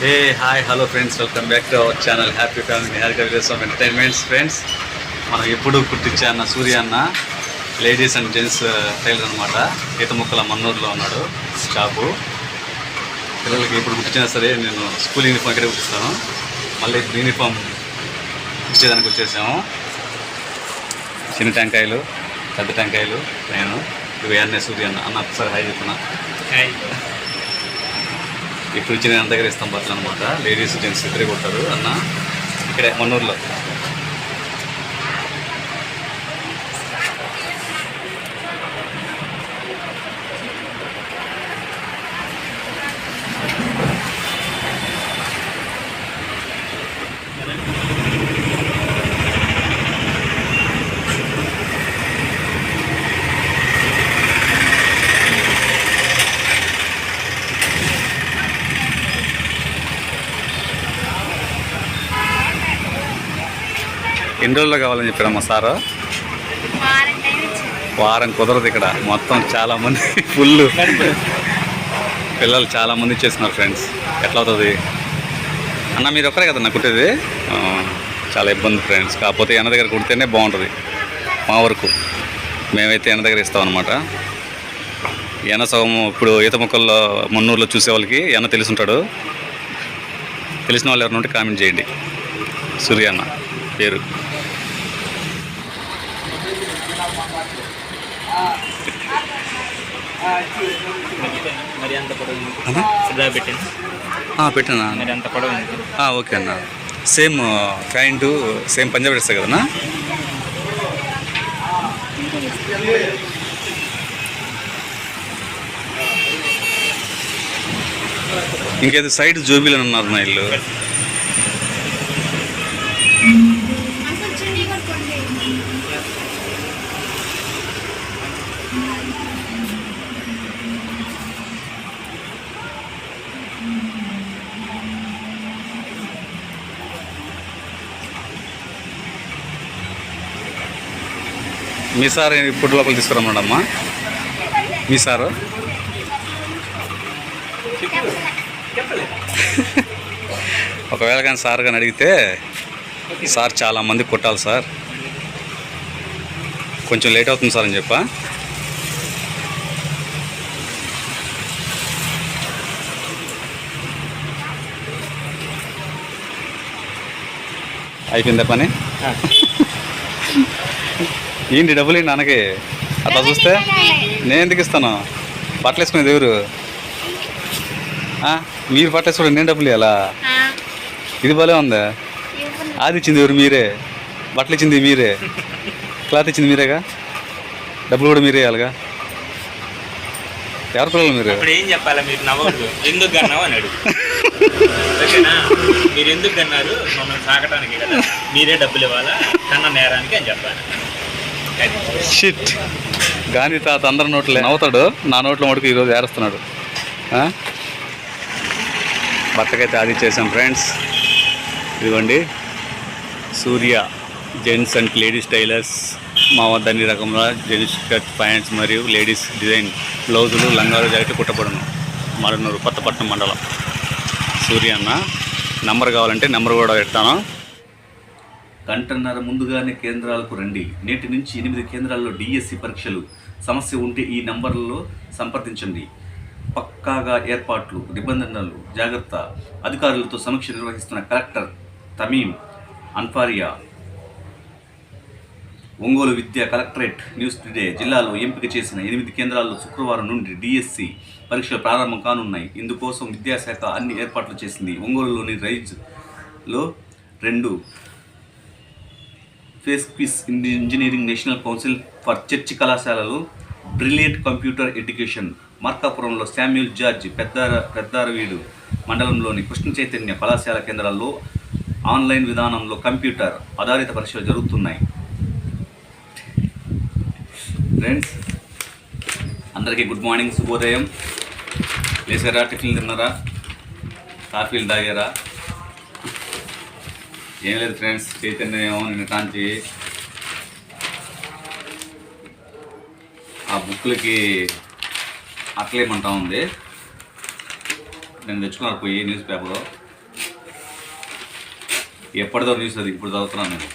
Hey hi hello friends welcome back to our channel happy family Nihar కవిలేస్ entertainments friends మనం ఎప్పుడు కుట్టించే అన్న సూర్య అన్న లేడీస్ అండ్ జెంట్స్ టైలర్ అనమాట ఈత ముక్కల మన్నూరులో ఉన్నాడు షాపు. పిల్లలకి ఎప్పుడు కుట్టించినా సరే నేను స్కూల్ యూనిఫామ్ ఇక్కడే కుట్టిస్తాను. మళ్ళీ ఇప్పుడు యూనిఫామ్ ఇచ్చేదానికి వచ్చేసాము. చిన్న టెంకాయలు పెద్ద టెంకాయలు నేను. ఇవి అన్నీ సూర్య అన్న. అన్న ఒకసారి హాయ్ చెప్తున్నా. ఇప్పుడు వచ్చిన దగ్గర ఇస్తాం బట్టలు అనమాట లేడీస్ జెంట్స్ ఇద్దరే కొట్టారు అన్న ఇక్కడ మన్నూరులో. ఎన్ని రోజుల్లో కావాలని చెప్పారమ్మా సారు. వారం వారం కుదరదు ఇక్కడ. మొత్తం చాలామంది ఫుల్ పిల్లలు చాలామంది చేస్తున్నారు ఫ్రెండ్స్. ఎట్లా అవుతుంది? అన్న మీరు ఒక్కరే కదన్నా కుట్టేది? చాలా ఇబ్బంది ఫ్రెండ్స్. కాకపోతే ఎన్న దగ్గర కుడితేనే బాగుంటుంది. మా వరకు. మేమైతే ఎన్న దగ్గర ఇస్తాం అనమాట ఎన్న సగం ఇప్పుడు ఈత మొక్కల్లో మున్నూరులో చూసే వాళ్ళకి ఎన్న తెలుసుంటాడు. తెలిసిన వాళ్ళు ఎవరిని ఉంటే కామెంట్ చేయండి. సూర్య అన్న పేరు. మరి అంత పొడవు పెట్టానా మరి అంత పొడవు ఓకే అన్న. Same pant same Punjab dress కదన్నా? ఇంకేదో సైడ్ జోబీలు అన్నారు నా ఇల్లు. మీ సార్ ఇప్పుడు లోపల తీసుకురమ్మడమ్మా మీ సారు? ఒకవేళ కానీ సార్ కానీ అడిగితే సార్ చాలా మంది కొట్టాలి సార్. కొంచెం లేట్ అవుతుంది సార్ అని చెప్పా. అయిపోయిందా పని? ఏంటి డబ్బులు ఏంటి నాన్నకి? అట్లా చూస్తే? నేను ఎందుకు ఇస్తాను? బట్టలు వేసుకునేది ఎవరు? ఆ, మీరు బట్టలు వేసుకోవడం నేను డబ్బులు ఇవ్వాలా ఇది భలే ఉందా? అది ఇచ్చింది ఎవరు మీరే? బట్టలు ఇచ్చింది మీరే? క్లాత్ ఇచ్చింది మీరేగా? డబ్బులు కూడా మీరే ఇవ్వాలిగా ఎవరి పిల్లలు మీరు? ఏం చెప్పాలా? మీరు నవ్వదు ఎందుకు కన్నావు అని అడుగు. ఓకేనా? మీరు ఎందుకు కన్నారు మమ్మల్ని కదా. మీరే డబ్బులు ఇవ్వాలా? కన్న నేరానికి అని చెప్పాలి. షిట్ గాంధీ తాత అందరి నోట్లో. నవ్వుతాడు. నా నోట్లో మటుకు ఈరోజు ఏరుస్తున్నాడు భర్తకైతే అది చేసాం ఫ్రెండ్స్. ఇదిగోండి. Surya gents and ladies tailors మా వద్ద అన్ని రకముల జెంట్స్ షర్ట్ ప్యాంట్స్ మరియు లేడీస్ డిజైన్ బ్లౌజులు లంగాలు జాకెట్లు కుట్టబడును. మరన్నూరు కొత్తపట్నం మండలం. సూర్య అన్న నంబర్ కావాలంటే నెంబర్ కూడా పెడతాను. గంటన్నర ముందుగానే కేంద్రాలకు రండి. నేటి నుంచి ఎనిమిది కేంద్రాల్లో డిఎస్సి పరీక్షలు. సమస్య ఉంటే ఈ నంబర్లలో సంప్రదించండి. పక్కాగా ఏర్పాట్లు నిబంధనలు జాగ్రత్త. అధికారులతో సమీక్ష నిర్వహిస్తున్న కలెక్టర్ తమీం అన్ఫారియా. ఒంగోలు విద్యా కలెక్టరేట్ న్యూస్ టుడే జిల్లాలో ఎంపిక చేసిన ఎనిమిది కేంద్రాల్లో శుక్రవారం నుండి డిఎస్సి పరీక్షలు ప్రారంభం కానున్నాయి. ఇందుకోసం విద్యాశాఖ అన్ని ఏర్పాట్లు చేసింది. ఒంగోలులోని రైజ్లో రెండు ఫేస్ QIS engineering national council for church కళాశాలలు బ్రిలియంట్ కంప్యూటర్ ఎడ్యుకేషన్ మార్కాపురంలో శామ్యూల్ జార్జ్ పెద్దార పెద్దారవీడు మండలంలోని కృష్ణ చైతన్య కళాశాల కేంద్రాల్లో ఆన్లైన్ విధానంలో కంప్యూటర్ ఆధారిత పరీక్షలు జరుగుతున్నాయి. ఫ్రెండ్స్ అందరికీ గుడ్ మార్నింగ్ శుభోదయం. లేసారా టిఫిన్ తిన్నారా? కాఫీలు తాగారా? ఏం లేదు ఫ్రెండ్స్ చైతన్య ఏమో నిన్న కాంచి ఆ బుక్లకి అట్లేమంటా ఉంది. నేను తెచ్చుకున్నాను పోయి న్యూస్ పేపర్. ఎప్పటిదో న్యూస్ అది ఇప్పుడు చదువుతున్నాను నేను.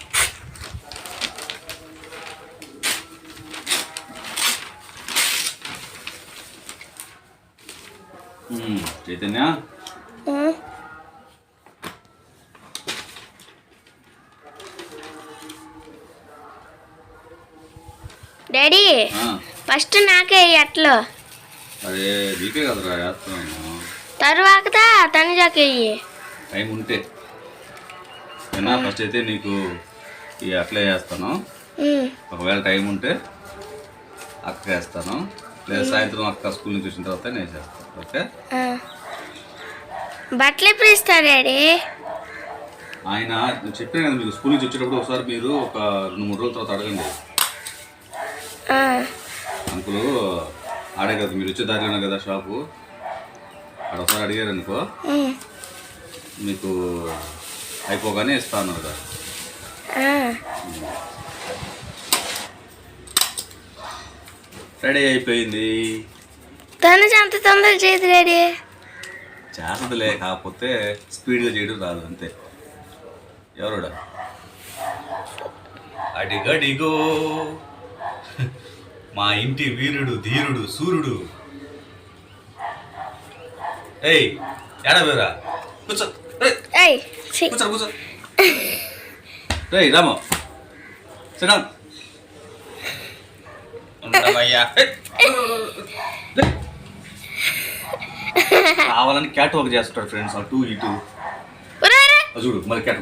చైతన్య? డాడీ ఫస్ట్ నాకే అట్లు. అరే నీకే కదరా వేస్తున్నాను తర్వాత తనుజాకి టైం ఉంటే. ఏనా ఫస్ట్ అయితే నీకు ఈ అట్లే వేస్తాను ఒకవేళ టైం ఉంటే అక్క వేస్తాను. లేదా సాయంత్రం అక్క స్కూల్ నుంచి వచ్చిన తర్వాత నేను చేస్తాను. ఓకే? బట్టలు ఎప్పుడు ఇస్తారు డాడీ ఆయన చెప్పాను కదా మీకు స్కూల్ నుంచి వచ్చేటప్పుడు ఒకసారి మీరు ఒక రెండు మూడు రోజుల తర్వాత అడగండి. అంకులు ఆడే కదా మీరు వచ్చే దారిలోనే కదా షాపు? అక్కడ ఒకసారి అడిగారు అనుకో మీకు అయిపోగానే ఇస్తాను కదా. రెడీ అయిపోయింది. తనుజ అంత తొందర చేయదు డాడీ చేస్తుందిలే కాకపోతే స్పీడ్గా చేయడం రాదు అంతే. ఎవరుడా? అడిగడిగో. మా ఇంటి వీరుడు ధీరుడు సూర్యుడు. ఏయ్ కూర్చో. ఏయ్ ఛీ. కూర్చో కూర్చో. రేయ్ రామో. సిడాన్. కావాలని క్యాట్ వాక్ చేస్తుంటాడు ఫ్రెండ్స్ అటు ఇటు. చూడు మరి క్యాట్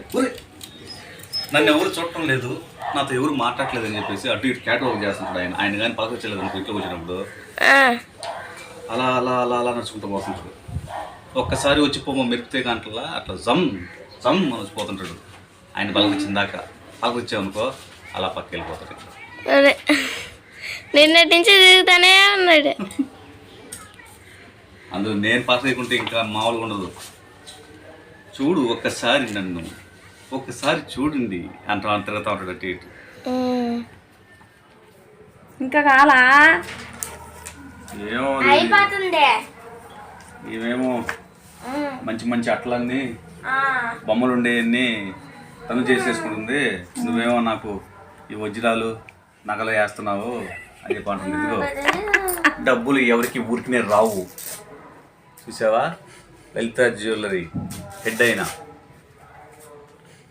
నన్ను ఎవరు చూడటం లేదు. నాతో ఎవరు మాట్లాడలేదు అని చెప్పేసి అటు ఇటు క్యాట్ వాక్ చేస్తుంటాడు ఆయన. ఆయన కానీ పలకొచ్చలేదు అనుకో ఇంట్లోకి వచ్చినప్పుడు. అలా అలా అలా అలా నడుచుకుంటూ పోతుంటాడు. ఒక్కసారి వచ్చి పోమ మెరిపితే గంటలా అట్లా జమ్ జమ్ అని ఆయన పలకొచ్చిన దాకా. పలకొచ్చామనుకో అలా పక్కకి వెళ్ళిపోతాడు. నిన్నటి నుంచి తిరుగుతానే ఉన్నాడు. అందులో నేను పాస్ అయ్యకుంటే ఇంకా మామూలుగా ఉండదు. చూడు ఒక్కసారి నన్ను. ఒక్కసారి చూడండి అంటా తిరుగుతూ ఉంటాడు అటు ఇటు. ఇంకా కాలా? ఏమో అయిపోతుంది. ఇవేమో. మంచి మంచి అట్లన్నీ ఆ. బొమ్మలు ఉండేవన్నీ తను చేసేసుకుంటుంది. నువ్వేమో నాకు ఈ వజ్రాలు నగలు వేస్తున్నావు అని చెప్పి అంటుంది. ఇదిగో డబ్బులు ఎవరికి ఊరికినే రావు. చూసావా? లలిత జ్యువెలరీ హెడ్ అయినా.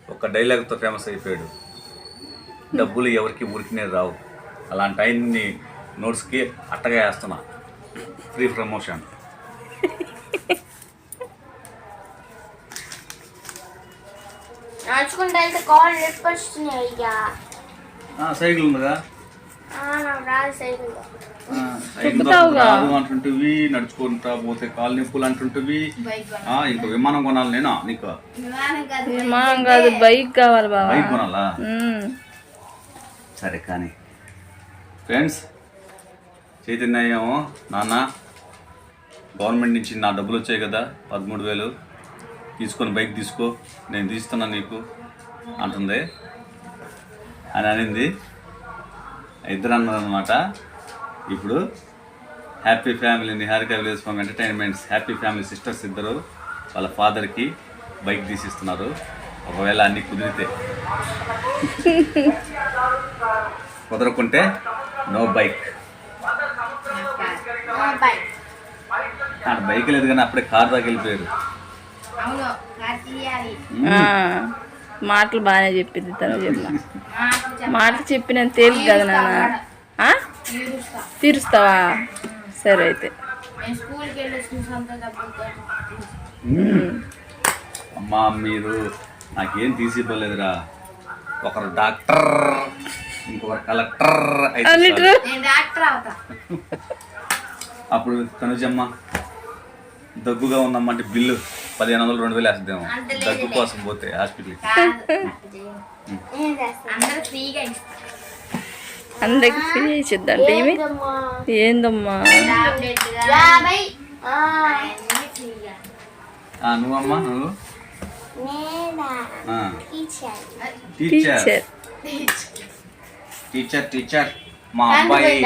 ఒక డైలాగ్తో ఫేమస్ అయిపోయాడు. డబ్బులు ఎవరికి ఊరికినే రావు. అలాంటి ఆయన్ని నోట్స్కి అట్టగా వేస్తున్నా. Free promotion. నడుచుకుంటూ కాల్ సైకిల్ ఉందిగా? నాకు రాదు సైకిల్. రాదు అంటుంటివి నడుచుకుంటా పోతే కాలు నొప్పులు అంటుంటివి. ఆ, ఇంకా విమానం కొనాలి నేనా నీకు? విమానం కాదు బైక్ కావాలి బాబా బైక్ కొనాలా. సరే కానీ. ఫ్రెండ్స్ చైతన్య ఏమో నాన్న గవర్నమెంట్ నుంచి నా డబ్బులు వచ్చాయి కదా పదమూడు వేలు. తీసుకొని బైక్ తీసుకో నేను తీస్తున్నా నీకు అంటుంది. అని అనింది. ఇద్దరు అన్నారనమాట ఇప్పుడు happy family Niharika village farm entertainments. Happy family sisters ఇద్దరు వాళ్ళ ఫాదర్కి బైక్ తీసిస్తున్నారు. ఒకవేళ అన్నీ కుదిరితే. కుదరకుంటే నో బైక్. బైక్. లేదు కానీ అప్పుడే కార్ దాకా వెళ్ళిపోయారు. అవును నాకు తీయాలి. ఆ, మాటలు బాగానే చెప్పింది తను చెప్పిన. మాటలు చెప్పిన తేలిక కదా నాన్న. తీరుస్తావా? సరే అయితే. అమ్మా మీరు నాకేం తీసి ఇవ్వలేదురా. ఒకరు డాక్టర్ ఇంకొకరు కలెక్టర్ అప్పుడు తనుజమ్మ దగ్గుగా ఉందమ్మంటే బిల్లు పదిహేను వందలు రెండు వేలు వేస్తుందేమో. లేదు దగ్గు. కోసం పోతే హాస్పిటల్కి. అందరికి ఫ్రీ చేసిద్దంటే ఇవి ఏందమ్మా? నువ్వమ్మా నువ్వు? Teacher. Teacher. Teacher teacher teacher. మా అబ్బాయి?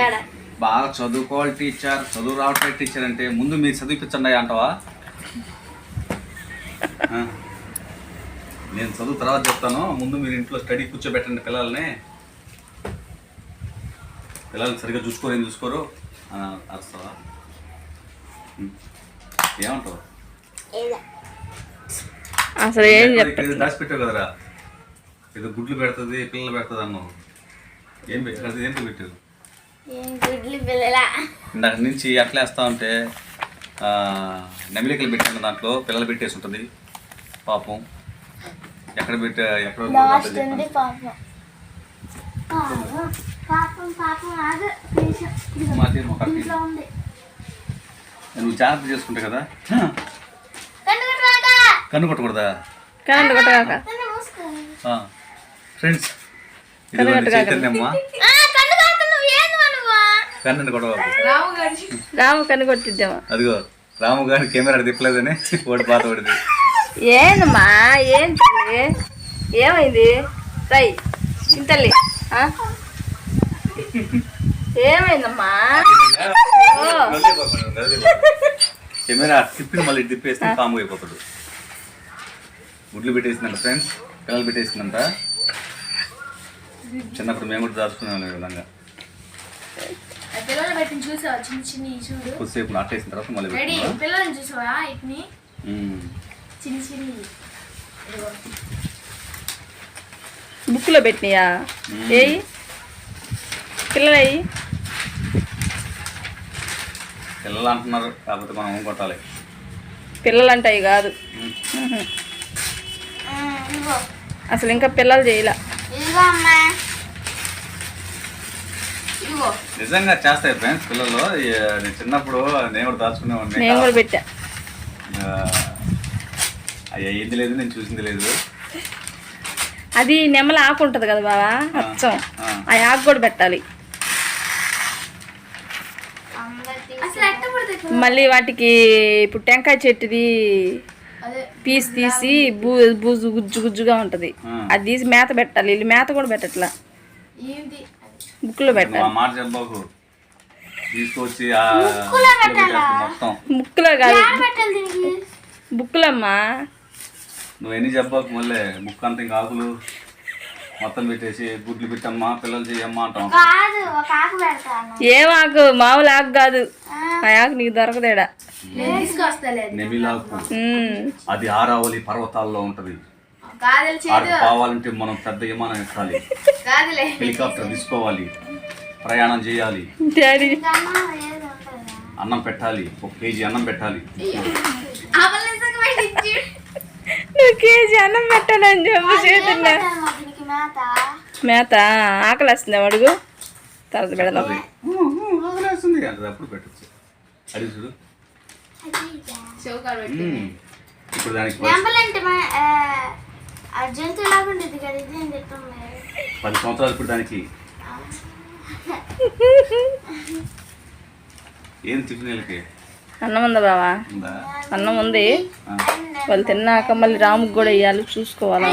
బాగా చదువుకోవాలి టీచర్. చదువు రావట్లేదు టీచర్ అంటే ముందు మీరు చదివించండి అంటావా? నేను చదువు తర్వాత చెప్తాను. ముందు మీరు ఇంట్లో స్టడీ కూర్చోబెట్టండి పిల్లల్ని. పిల్లల్ని సరిగ్గా చూసుకోరు ఏం చూసుకోరు? అని అరుస్తావా. ఏమంటావు? ఏదో. అసలు ఏం ఇక్కడ చెప్ప ఇది దాచి పెట్టావు కదరా. ఏదో గుడ్లు పెడుతుంది పిల్లలు పెడుతుంది అన్నావు ఏం పెట్టారు ఏంటో పెట్టారు పిల్లలా? ఇందాక నుంచి అట్లా వేస్తా ఉంటే ఆ, నెమిలికలు పెట్టాను దాంట్లో పిల్లలు పెట్టేసి ఉంటుంది. పాపం. ఎక్కడ పెట్టా ఎక్కడ నువ్వు జాగ్రత్త చేసుకుంటా కదా? కన్ను కొట్టకూడదా? కరెంట్ కొట్టగాక కన్ను మూసుకో. ఫ్రెండ్స్ కన్ను కొట్టగాక. కొట్టబాకు రాము కన్ను కొట్టిద్దామా? అదిగో రాము గారి కెమెరా తిప్పలేదని ఓడి పాత పడింది ఏందమ్మా? ఏం తల్లి ఏమైంది? రై ఇంతల్లి? ఏమైందమ్మా? ఓ. కెమెరా తిప్పిన మళ్ళీ తిప్పేస్తే కాము అయిపోతాడు. గుడ్లు పెట్టేసిందంట ఫ్రెండ్స్ పిల్లలు పెట్టేసిందంట. చిన్నప్పుడు మేము కూడా దాచుకునే వాళ్ళం ఈ విధంగా. పిల్లలు పెట్టిన చూసావా? చిన్న చిన్న చూడు. కొద్దిసేపు నాటేసిన తర్వాత మళ్ళీ రెడీ. పెట్టుకున్నాం పిల్లల్ని చూసావా ఇట్ని? ఉమ్. చిన్న చిన్న. బుక్లో పెట్టినాయా? మ్మ్. ఏయి. పిల్లలయ్యి పిల్లలు. అంటున్నారు కాకపోతే మనం ఏం కొట్టాలి? పిల్లలు అంటాయి కాదు అసలు ఇంకా పిల్లలు చేయలే. ఇదిగో అమ్మా. ఇదిగో. నిజంగా చేస్తాయి ఫ్రెండ్స్ పిల్లలు. నేను చిన్నప్పుడు నేను కూడా దాచుకునేవాడిని. నేను కూడా పెట్టా. అయ్యా ఏంది లేదు నేను చూసింది లేదు. అది నెమల ఆకు ఉంటుంది కదా బావా? అచ్చం. ఆ. ఆకు కూడా పెట్టాలి. మళ్ళీ వాటికి ఇప్పుడు టెంకాయ చెట్టుది అదే పీస్ తీసి బూ బూజు గుజ్జు గుజ్జుగా ఉంటుంది. అది తీసి మేత పెట్టాలి. వీళ్ళు మేత కూడా పెట్టట్లా. బుక్లో పెట్టాలి. తీసుకొచ్చి బుక్లో కాదు. పెట్టాలి దీనికి? బుక్లమ్మా నువ్వు ఎన్ని చెప్పకు మళ్ళీ ముక్క అంత ఇంకా ఆకులు మొత్తం పెట్టేసి గుడ్లు పెట్టమ్మా పిల్లలు చేయమ్మా అంటాం. ఏం ఆకు? మామూలు ఆకు కాదు. ఆ. ఆకు నీకు దొరకదేడా? నెమిలాకు. అది ఆరావళి పర్వతాల్లో ఉంటది. కావాలంటే మనం పెద్ద విమానం ఎక్కాలి. కాదులే హెలికాప్టర్ తీసుకోవాలి. ప్రయాణం చేయాలి. అన్నం పెట్టాలి. ఒక కేజీ అన్నం పెట్టాలి. కేజీ అన్నం పెట్టాలని చెప్పు చేతున్నా మేత. మేత? ఆకలి వస్తుంది అడుగు. తర్వాత పెడదాం. పది- సంవత్సరాలు ఇప్పుడు దానికి. ఏం వీళ్ళకి అన్నం ఉందా? బావా అన్నం ఉంది. వాళ్ళు తిన్నాక మళ్ళీ రాముకి కూడా వేయాలి చూసుకోవాలి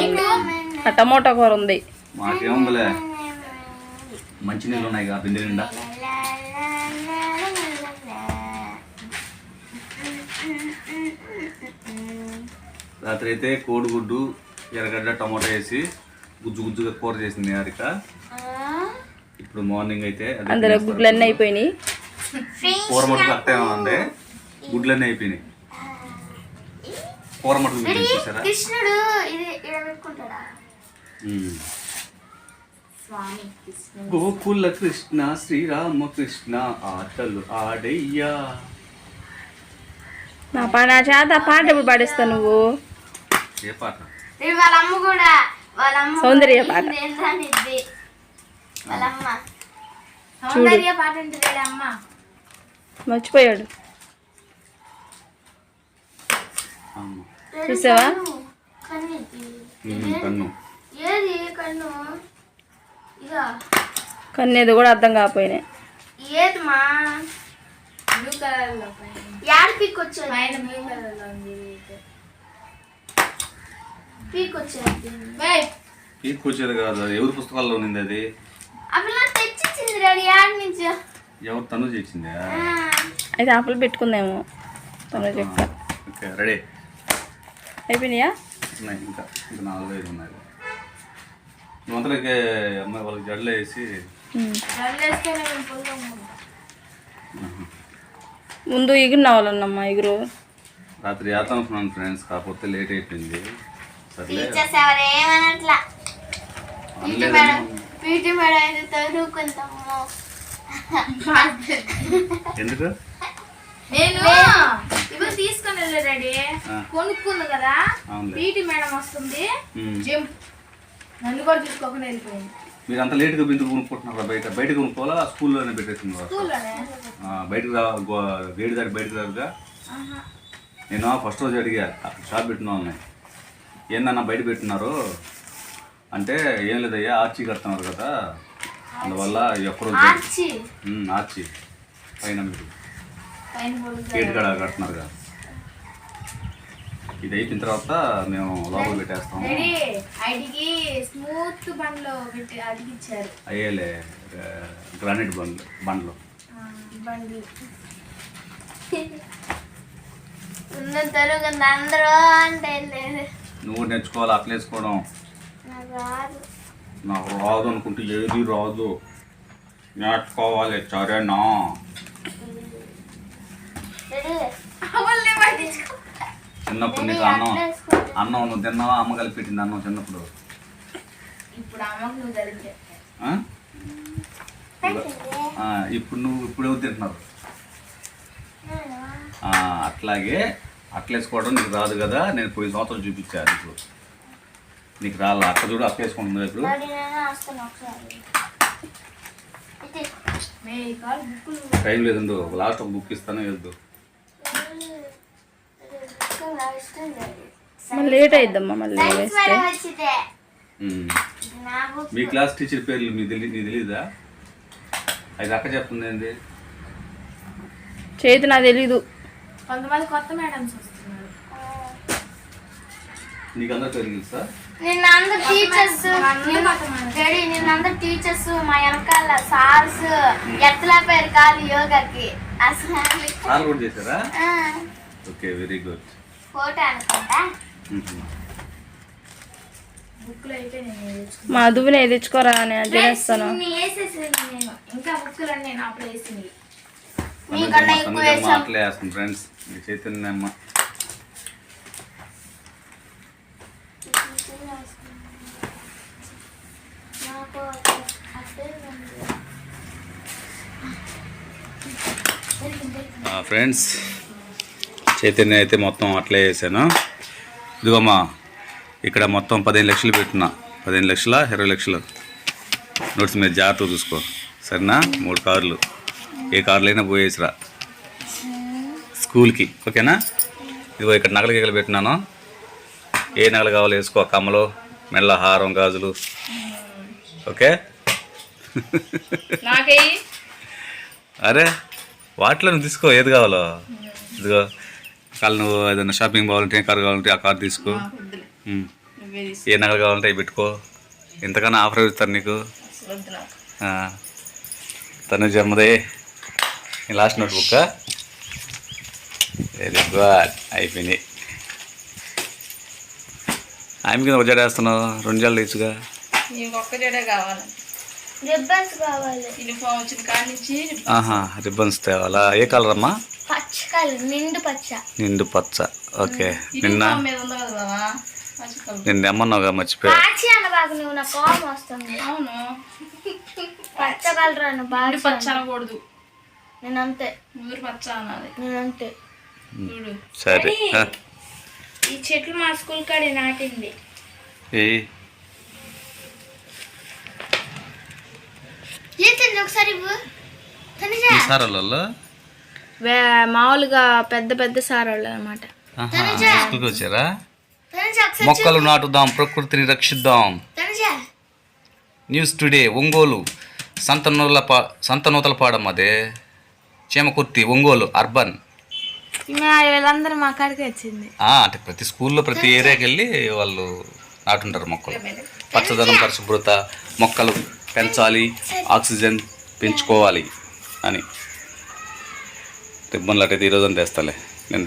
ఆ టమోటా కూర ఉంది. మంచినీళ్ళు ఉన్నాయి కదా బిందె నిండా? రాత్రి అయితే కోడిగుడ్డు ఎర్రగడ్డ టమాటా వేసి గుజ్జు గుజ్జుగా కూర చేసింది హారిక ఇప్పుడు మార్నింగ్ అయితే అదే అందులో గుడ్లన్నీ అయిపోయినాయి. కూర మటుకు అట్టే ఉంది. గుడ్లన్నీ అయిపోయినాయి. కూర చూసారా కృష్ణుడు ఇది గోకుల కృష్ణ శ్రీరామ కృష్ణ ఆటలు ఆడయ్యా. నా పా నా చేత పాట ఎప్పుడు పాడిస్తా నువ్వు? ఏ పాట? ఇది వాళ్ళ అమ్మ కూడా. వాళ్ళ అమ్మ సౌందర్య పాట. ఇది ఏంటనిద్ది వాళ్ళ అమ్మ. సౌందర్య పాట ఉంటుంది వీళ్ళ అమ్మ. మర్చిపోయాడు అమ్మ. చూసావా? కన్ను కన్ను. ఏది కన్ను? ఇక కన్నేది కూడా అర్థం కాకపోయినాయి. ఏది మా బ్లూ కలర్లో యాడ్ పీక్ వచ్చేది? కాదు ఎవరి పుస్తకాల్లో ఉంది అది? ఎవరు తను చేసిందా? ఆ. అయితే ఆపలు పెట్టుకుందేమో. తను చెప్పా ఓకే రెడీ. అయిపోయినాయా? ఉన్నాయి ఇంకా ఇంకా నాలుగు ఐదు ఉన్నాయి. నువ్వు అంతలోకే అమ్మాయి వాళ్ళకి జడలు వేసి ముందు ఎగురు నవ్వాలన్నమ్మా ఎగురు. రాత్రి వేద్దాం అనుకున్నాను ఫ్రెండ్స్ కాకపోతే లేట్ అయిపోయింది. సర్లే. ఎందుకు? నేను ఇప్పుడు తీసుకొని వెళ్ళే. కొనుక్కుంది కదా పీటీ మేడం వస్తుంది. జిమ్ నన్ను కూడా వెళ్ళిపోయింది. మీరు అంత లేట్గా బిందు కొనుక్కుంటున్నారా బయట? బయట కొనుక్కోవాలా? స్కూల్లోనే పెట్టేస్తున్నారు బయటకు రా గేటు దాటి బయటకు రాదుగా? నేను ఫస్ట్ రోజు అడిగా అక్కడ షాప్ పెట్టిన వాళ్ళని ఏందన్నా బయట పెట్టినారు? అంటే ఏం లేదయ్యా ఆర్చి కడుతున్నారు కదా. అందువల్ల ఒక్కరోజు ఆర్చి. పైన మీరు. గేట్ కాడ కడుతున్నారు కదా ఇది అయిపోయిన తర్వాత మేము లోపల పెట్టేస్తాం ఐడికి స్మూత్ బండ్లో పెట్టి అడిగిచ్చారు అయ్యేలే ఆ, గ్రానైట్ బండ్లు. బండ్లు బండి. ఉన్న అందరూ అంటే నువ్వు నేర్చుకోవాలి అట్లా వేసుకోవడం. నాకు రాదు. నాకు రాదు అనుకుంటే ఏది రాదు. నేర్చుకోవాలి సరేనా? చిన్నప్పుడు నీకు అన్నం అన్నం నువ్వు తిన్నావా? అమ్మ కలిపి పెట్టింది అన్నం చిన్నప్పుడు. ఇప్పుడు అమ్మకు నువ్వు కలిపే ఆ? ఆ, ఇప్పుడు ఇప్పుడు ఎవరు తింటున్నారు? ఆ, అట్లాగే అట్లేసుకోవడం నీకు రాదు కదా. నేను పోయిన సంవత్సరం చూపించాను నీకు. నీకు రాలా? అక్క చూడు అక్క వేసుకుంటుంది ఇప్పుడు. టైం లేదండు లాస్ట్ ఒక బుక్ ఇస్తాను వెళ్దు మళ్ళీ లేట్ అయిద్దమ్మా మళ్ళీ వేస్తే నా మీ క్లాస్ టీచర్ పేర్లు మీ తెలి నీ తెలీదా? అది అక్క చెప్తుంది ఏంది? చేతి నాకు తెలీదు. కొంతమంది కొత్త మేడమ్స్ వస్తున్నారు. నీకు అందరూ పేర్లు తెలుసా? నిన్న అందరు టీచర్స్ డాడీ నిన్న అందరు టీచర్స్ మా వెనకాల సార్స్ ఎట్లా పేరు కాదు యోగాకి. అసలు సార్ కూడా చేశారా? Okay very good. ఫోటో అనుకుంటా. మా దువ్వుని తెచ్చుకోరా నేను చేస్తాను. ఇంకా అన్నీ నా ఫ్రెండ్స్ మీ చైతన్య అమ్మ ఫ్రెండ్స్. చైతన్య అయితే మొత్తం అట్లే వేసాను ఇదిగోమ్మా ఇక్కడ మొత్తం పదిహేను లక్షలు పెట్టినా. పదిహేను లక్షల ఇరవై లక్షలు. నోట్స్ మీద జాగ్రత్తగా చూసుకో. సరేనా? మూడు కార్లు. ఏ కార్లు అయినా పోయేసిరా. స్కూల్కి. ఓకేనా? ఇదిగో ఇక్కడ నగలు గిగలు పెట్టినాను. ఏ నగలు కావాలో వేసుకో కమ్మలు మెల్ల హారం గాజులు. ఓకే? అరే వాటిలో నువ్వు తీసుకో ఏది కావాలో. ఇదిగో కాళ్ళు నువ్వు ఏదైనా షాపింగ్ కావాలంటే ఏ కారు కావాలంటే ఆ కారు తీసుకో. ఏ నగలు కావాలంటే అవి పెట్టుకో. ఎంతకన్నా ఆఫర్ ఇస్తారు నీకు. తను జన్మదే last note book very good అయిపోయినాయి. ఆమె కింద ఒక జడ వేస్తున్నావు. రెండు జడలు ఇచ్చుగా ఒక్క జడే కావాలి రిబ్బన్స్ కావాలి. యూనిఫామ్ వచ్చిన కాడి నుంచి ఆహా రిబ్బన్స్ తేవాలా? ఏ కలర్ అమ్మా? పచ్చ కలర్ నిండు పచ్చ. నిండు పచ్చ. ఓకే. నిన్న? మీద ఉంది కదా బావా? మంచి కలర్ నిన్న అమ్మన్నావుగా మర్చిపోయా పాచి అనబాకు నువ్వు నా కోపం వస్తుంది. అవును. పచ్చ కలర్ బాగా పచ్చ అనకూడదు. నేనంతే. ఊరి పచ్చ అనాలి. చూడు. సరే. ఈ చెట్లు మా స్కూల్ కాడే నాటింది. ఏయ్ లేదండి ఒకసారి ఇవ్వు తనుజ ఈ సారాలలో? మామూలుగా పెద్ద పెద్ద సారోళ్ళు అనమాట స్కూల్కి వచ్చారా? మొక్కలు నాటుదాం ప్రకృతిని రక్షిద్దాం. తనుజ. News today Ongole. సంతనూతలపా సంతనూతలపాడం అదే. చీమకుర్తి ఒంగోలు అర్బన్. వీళ్ళందరూ మా కాడికి వచ్చింది. ఆ, అంటే ప్రతి స్కూల్లో ప్రతి ఏరియాకి వెళ్ళి వాళ్ళు నాటుంటారు మొక్కలు. పచ్చదనం పరిశుభ్రత మొక్కలు. పెంచాలి ఆక్సిజన్ పెంచుకోవాలి అని. రిబ్బన్లు అటైతే ఈరోజు తెస్తాలే నేను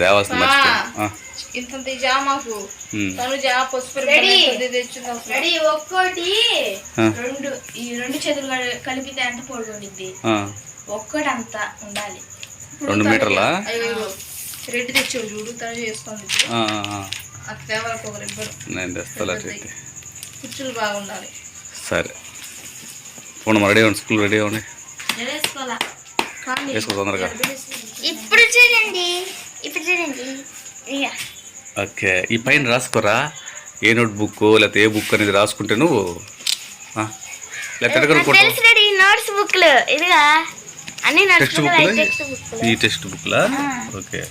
పసుపు రెడీ. ఒక్కోటి ఈ రెండు చేతులు కలిపితే ఎంత పొడుగుండిద్ది ఒక్కటి అంత ఉండాలి. రెండు మీటర్లా? తెచ్చావు చూడు తను ఒక రిబ్బర్ నేను కుర్చీలు బాగుండాలి. సరే. పోండి రెడీ అవ్వండి స్కూల్ రెడీ అవ్వండి. వేసుకో తొందరగా. ఇప్పుడు చూడండి ఇప్పుడు చూడండి. ఓకే ఈ పైన రాసుకోరా? ఏ నోట్ బుక్ లేకపోతే ఏ బుక్ అనేది రాసుకుంటే నువ్వు నోట్స్ బుక్లు. ఇదిగా. అన్ని నోట్స్ టెక్స్ట్ బుక్లు బుక్ ఈ టెక్స్ట్ బుక్లా? ఓకే.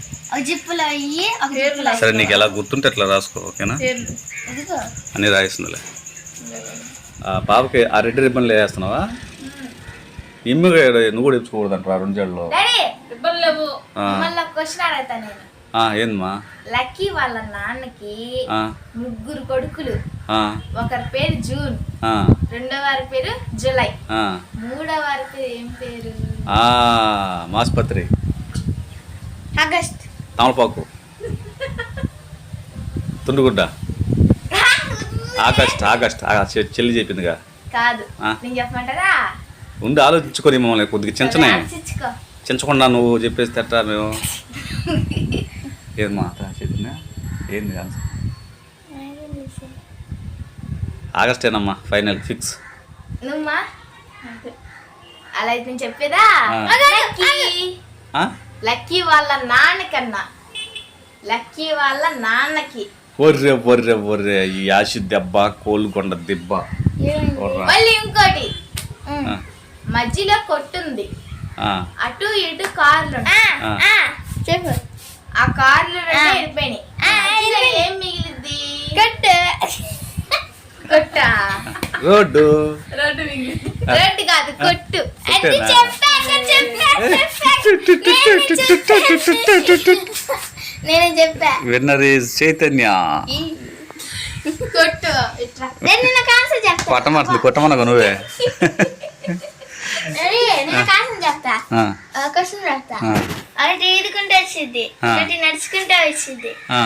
సరే నీకు ఎలా గుర్తుంటే అట్లా రాసుకో ఓకేనా? అన్నీ రాయిస్తుందిలే. పాపకి ఆ రెడ్ రిబ్బన్లు వేస్తున్నావా? ఇమ్మిగా నువ్వు కూడా రెండు జడలో రిబ్బన్ లేవు. ఆ, నేను. ఆ, ఏందమ్మా? లక్కీ వాళ్ళ నాన్నకి ముగ్గురు కొడుకులు. ఒకరి పేరు జూన్ రెండో వారి పేరు జూలై. ఆ. మూడో వారి పేరు ఏం పేరు? ఆ, మాస్పత్రి. ఆగస్ట్. తమలపాకు. తుండుగుడ్డ. ఆగస్ట్ ఆగస్ట్ చెల్లి చెప్పిందిగా. కాదు. నేను చెప్పమంటారా ఉండి ఆలోచించుకొని మమ్మల్ని కొద్దిగా చించనే. చించకుండా నువ్వు చెప్పేసి తెట్టా మేము? ఏది మా అత్త చెప్పిందా ఏంది ఆన్సర్ ఆగస్టేనమ్మా ఫైనల్ ఫిక్స్. అలా అయితే నేను చెప్పేదా? లక్కీ వాళ్ళ నాన్నకన్నా. లక్కీ వాళ్ళ నాన్నకి. ఒర్రె ఒర్రె ఒర్రె ఈ యాసి దెబ్బ కోలుకొండ దెబ్బ. మళ్ళీ ఇంకోటి మధ్యలో కొట్టుంది అటు ఇటు కార్లు. చెప్పు ఆ కార్లు మధ్యలో ఏం మిగిలింది కొట్టు కొట్ట రోడ్డు రోడ్డు మిగిలింది రెడ్ కాదు కొట్టు? చెప్పాక చెప్పా నేను చెప్పా. Winner is Chaitanya. కొట్టు ఇట్లా నేను నిన్న ఆన్సర్ చెప్తా కొట్టమంటుంది కొట్టమనగా నువ్వే. అరే, నేను ఆన్సర్ చెప్తా ఆ, క్వశ్చన్ రాస్తా. ఆ, ఒకటి ఈదుకుంటే వచ్చింది ఆ. ఒకటి నడుచుకుంటే వచ్చింది ఆ,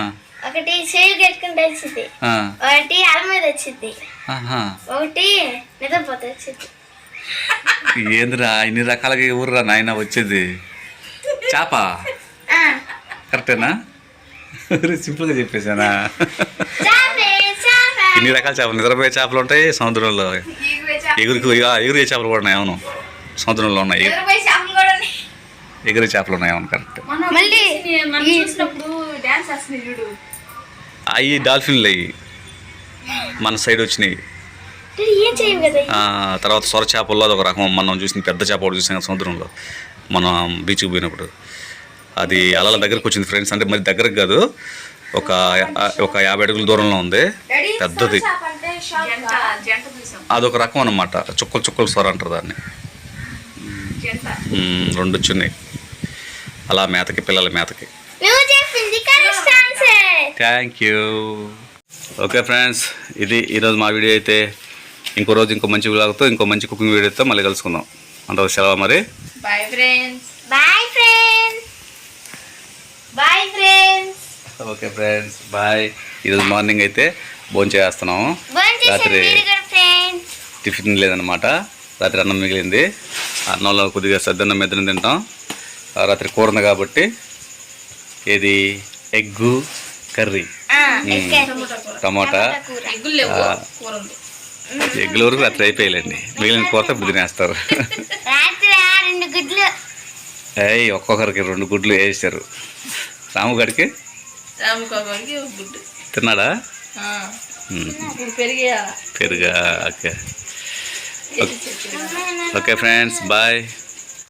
ఒకటి చేయి కట్టుకుంటే వచ్చింది ఆ, ఒకటి అల మీద వచ్చింది. ఒకటి నిద్రపోతే వచ్చింది ఏందిరా ఇన్ని రకాలుగా ఊర్రా నాయన వచ్చేది? చేప? కరెక్టేనా? సింపుల్గా చెప్పేసానా చాపే చాప. ఇన్ని రకాల చేపలు నిద్రపోయే చేపలు ఉంటాయి సముద్రంలో. ఎగురికి ఎగురే చేపలు కూడా ఉన్నాయి అవును. సముద్రంలో ఉన్నాయి. ఎగురే చేపలు ఉన్నాయి అవును కరెక్ట్. మళ్ళీ మనం చూసినప్పుడు డాన్స్ వేస్తుంది చూడు. అవి డాల్ఫిన్లు అవి మన సైడ్ వచ్చినాయి. డాడీ, ఏం చేయవు కదా? ఆ, తర్వాత సొర చేపల్లో అదొక రకం. మనం చూసిన పెద్ద చేప ఒకటి చూసాం సముద్రంలో. మనం బీచ్కి పోయినప్పుడు. అది అలల దగ్గరకు వచ్చింది ఫ్రెండ్స్. అంటే మరి దగ్గరకు కాదు ఒక ఒక యాభై అడుగుల దూరంలో ఉంది. పెద్దది. అదొక రకం అన్నమాట. చుక్కలు చుక్కలు సొర అంటారు దాన్ని. రెండు వచ్చినాయి అలా మేతకి పిల్లల మేతకి. థ్యాంక్ యూ ఓకే ఫ్రెండ్స్ ఇది ఈరోజు మా వీడియో అయితే ఇంకో రోజు ఇంకో మంచి విలాగుతో ఇంకో మంచి కుకింగ్ వీడియోతో మళ్ళీ కలుసుకుందాం. అంత సెలవు మరి. Bye friends bye bye friends okay friends bye ఈరోజు మార్నింగ్ అయితే భోజనం చేస్తున్నాము. భోంచేసారు రాత్రి మీరు కూడా ఫ్రెండ్స్ టిఫిన్ లేదనమాట రాత్రి అన్నం మిగిలింది. అన్నంలో కొద్దిగా సద్దన్నం మెద్దనం తింటాం. ఆ రాత్రి కూర ఉంది కాబట్టి ఇది ఎగ్గు కర్రీ. టమాటా. ఎగ్గులు లేవు ఆ. కూర ఉంది. ఎగ్గుల వరకు రాత్రి అయిపోయాలండి మిగిలిన కూర ఇప్పుడు తినేస్తారు రాత్రి ఆ రెండు గుడ్లు ఏయ్ ఒక్కొక్కరికి రెండు గుడ్లు వేసారు ఒక గుడ్డు. తిన్నాడా? పెరుగా ఓకే. Okay friends bye.